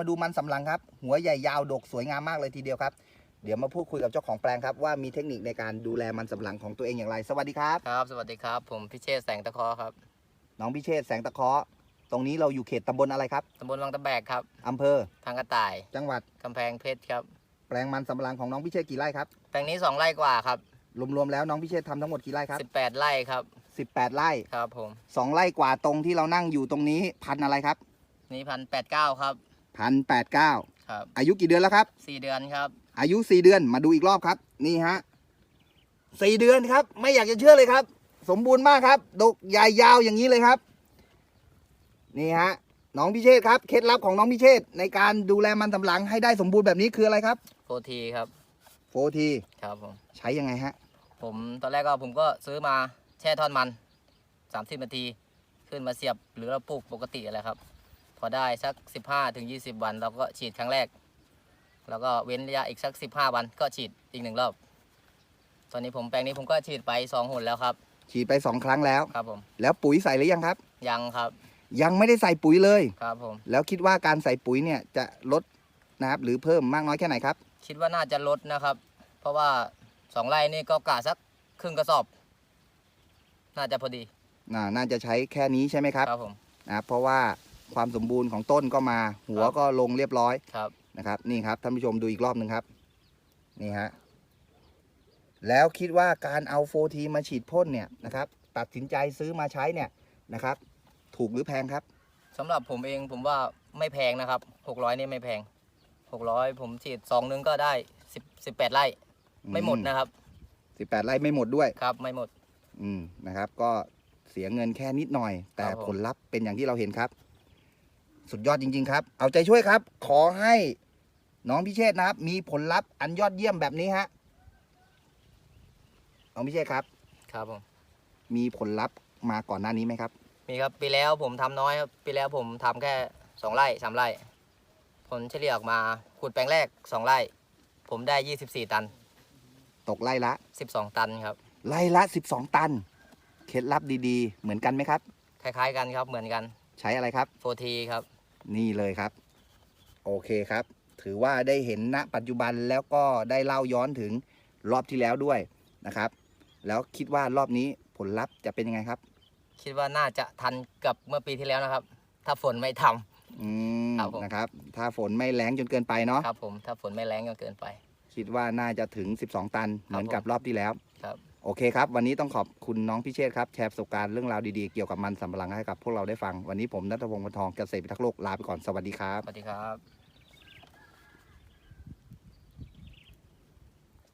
มาดูมันสำปะหลังครับ หัวใหญ่ยาวดกสวยงามมากเลยทีเดียวครับ เดี๋ยวมาพูดคุยกับเจ้าของแปลงครับว่ามีเทคนิคในการดูแลมันสำปะหลังของตัวเองอย่างไร สวัสดีครับ ครับ สวัสดีครับ ผมพิเชษฐ์แสงตะเคอครับ น้องพิเชษฐ์แสงตะเคราะห์ตรงนี้เราอยู่เขตตำบลอะไรครับตำบลวังตะแบกครับอำเภอ ทางกระต่าย จังหวัด กำแพงเพชรครับ แปลงมันสำปะหลังของน้องพิเชษฐ์กี่ไร่ครับ แปลงนี้สองไร่กว่าครับรวมๆแล้วน้องพิเชษฐ์ทำทั้งหมดกี่ไร่ครับสิบแปดไร่ครับ 18 ไร่ ครับผมสองไร่กว่าตรงที่เรานั่งอยู่ตรงนี้พันอะไรครับ นี่พันแปดเก้าครับ พันแปดเก้าครับอายุกี่เดือนแล้วครับ สี่เดือนครับอายุสี่เดือนมาดูอีกรอบครับนี่ฮะสี่เดือนครับ ไม่อยากจะเชื่อเลยครับ สมบูรณ์มากครับดกใหญ่ยาวอย่างนี้เลยครับนี่ฮะน้องพิเชษครับเคล็ดลับของน้องพิเชษในการดูแลมันสำปะหลังให้ได้สมบูรณ์แบบนี้คืออะไรครับโฟทีครับโฟทีครับผมใช้ยังไงฮะผมตอนแรกก็ผมก็ซื้อมาแช่ทอดมันสามสิบนาที ขึ้นมาเสียบหรือเราปลูกปกติอะไรครับ พอได้สักสิบห้าถึงยี่สิบวัน เราก็ฉีดครั้งแรก แล้วก็เว้นระยะอีกสักสิบห้าวันก็ฉีดอีกหนึ่งรอบ ตอนนี้ผมแปลงนี้ผมก็ฉีดไปสองหนแล้วครับ ฉีดไปสองครั้งแล้ว ครับผม แล้วปุ๋ยใส่หรือยังครับ ยังครับ ยังไม่ได้ใส่ปุ๋ยเลย ครับผม แล้วคิดว่าการใส่ปุ๋ยเนี่ยจะลดนะครับหรือเพิ่มมากน้อยแค่ไหนครับ คิดว่าน่าจะลดนะครับ เพราะว่าสองไร่นี่ก็กะสักครึ่งกระสอบ น่าจะพอดี น่าน่าจะใช้แค่นี้ใช่ไหมครับครับผม นะครับเพราะว่า ความสมบูรณ์ของต้นก็มา หัวครับก็ลงเรียบร้อยครับนะครับ นี่ครับท่านผู้ชมดูอีกรอบหนึ่งครับ นี่ฮะแล้วคิดว่าการเอาโฟทีมาฉีดพ่นเนี่ยนะครับ ตัดสินใจซื้อมาใช้เนี่ยนะครับ ถูกหรือแพงครับ สำหรับผมเองผมว่าไม่แพงนะครับหกร้อยนี่ไม่แพงหกร้อยผมฉีดซองหนึงก็ได้สิบสิบแปดไร่ไม่หมดนะครับสิบแปดไร่ไม่หมดด้วยครับ ไม่หมด อืมนะครับ ก็เสียเงินแค่นิดหน่อย แต่ครับผม ผลลัพธ์เป็นอย่างที่เราเห็นครับ สุดยอดจริง ๆ ครับ เอาใจช่วยครับ ขอให้น้องพิเชษนะครับ มีผลลัพธ์อันยอดเยี่ยมแบบนี้ฮะน้องพิเชษครับ ครับผม มีผลลัพธ์มาก่อนหน้านี้ไหมครับ มีครับปีแล้วผมทำน้อยครับปีแล้วผมทำแค่สองไร่สามไร่ ผลเฉลี่ยออกมาขุดแปลงแรกสองไร่ ผมได้ยี่สิบสี่ตันตกไร่ละ สิบสองตันครับไร่ละ 12 ตัน เคล็ดลับดีๆ เหมือนกันไหมครับ คล้ายๆกันครับเหมือนกัน ใช้อะไรครับ โฟทีครับ นี่เลยครับ โอเคครับ ถือว่าได้เห็นณปัจจุบันแล้วก็ได้เล่าย้อนถึงรอบที่แล้วด้วยนะครับ แล้วคิดว่ารอบนี้ผลลัพธ์จะเป็นยังไงครับ คิดว่าน่าจะทันกับเมื่อปีที่แล้วนะครับ ถ้าฝนไม่ทำ อืมครับผม นะครับ ถ้าฝนไม่แรงจนเกินไปเนาะครับผมถ้าฝนไม่แรงจนเกินไป คิดว่าน่าจะถึง 12 ตันเหมือนกับผมรอบที่แล้ว ครับ โอเคครับ วันนี้ต้องขอบคุณน้องพิเชษครับแชร์ประสบการณ์เรื่องราวดีๆ เกี่ยวกับมันสำปะหลังให้กับพวกเราได้ฟัง วันนี้ผมนัทพงศ์พันทองเกษตรพิทักษ์โลกลาไปก่อนสวัสดีครับ สวัสดีครับ